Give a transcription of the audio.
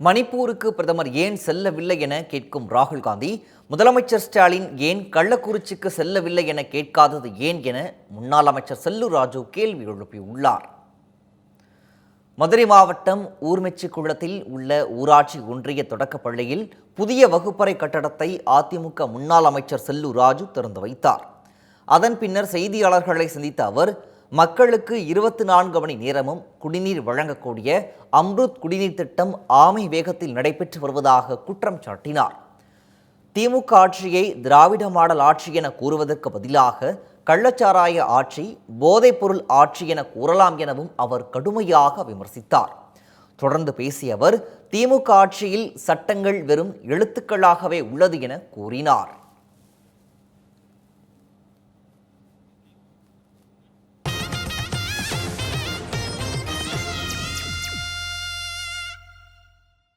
மணிப்பூருக்கு பிரதமர் ஏன் செல்லவில்லை என கேட்கும் ராகுல் காந்தி முதலமைச்சர் ஸ்டாலின் ஏன் கள்ளக்குறிச்சிக்கு செல்லவில்லை என கேட்காதது ஏன் என முன்னாள் அமைச்சர் செல்லூர் ராஜு கேள்வி எழுப்பியுள்ளார். மதுரை மாவட்டம் ஊர்மெச்சி குளத்தில் உள்ள ஊராட்சி ஒன்றிய தொடக்கப் பள்ளியில் புதிய வகுப்பறை கட்டடத்தை அதிமுக முன்னாள் அமைச்சர் செல்லூர் ராஜு திறந்து வைத்தார். அதன் பின்னர் செய்தியாளர்களை சந்தித்த அவர் மக்களுக்கு இருபத்தி நான்கு மணி நேரமும் குடிநீர் வழங்கக்கூடிய அம்ருத் குடிநீர் திட்டம் ஆமை வேகத்தில் நடைபெற்று வருவதாக குற்றம் சாட்டினார். திமுக ஆட்சியை திராவிட மாடல் ஆட்சி என கூறுவதற்கு பதிலாக கள்ளச்சாராய ஆட்சி போதைப்பொருள் ஆட்சி என கூறலாம் எனவும் அவர் கடுமையாக விமர்சித்தார். தொடர்ந்து பேசிய அவர் திமுக ஆட்சியில் சட்டங்கள் வெறும் எழுத்துக்களாகவே உள்ளது என கூறினார்.